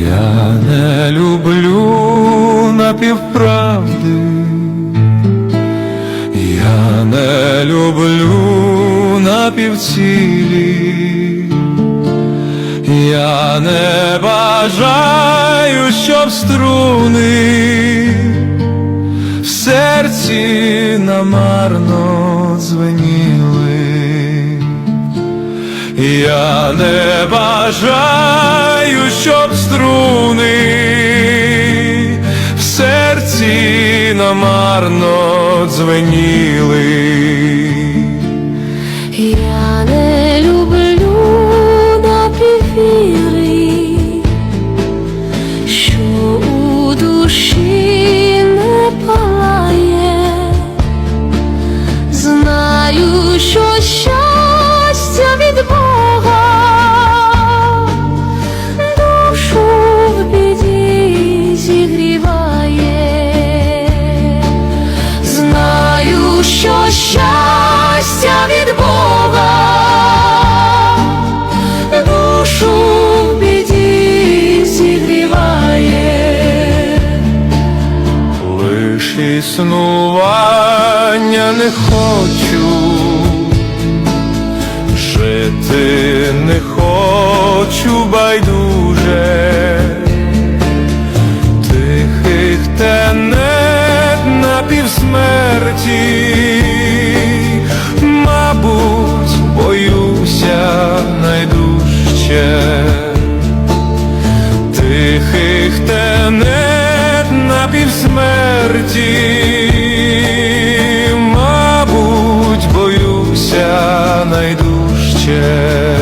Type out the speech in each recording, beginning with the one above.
Я не люблю напівправди, я не люблю напівцілі, я не бажаю, щоб струни в серці намарно дзвеніли я не бажаю, щоб струни в серці намарно дзвеніли. що щастя від Бога. Душу в біді зігріває, лиш існування не хочу, жити не хочу байдуже. півсмерті, мабуть, боюся найдужче.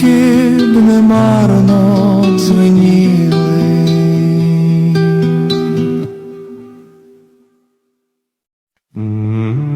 тільки б не марно.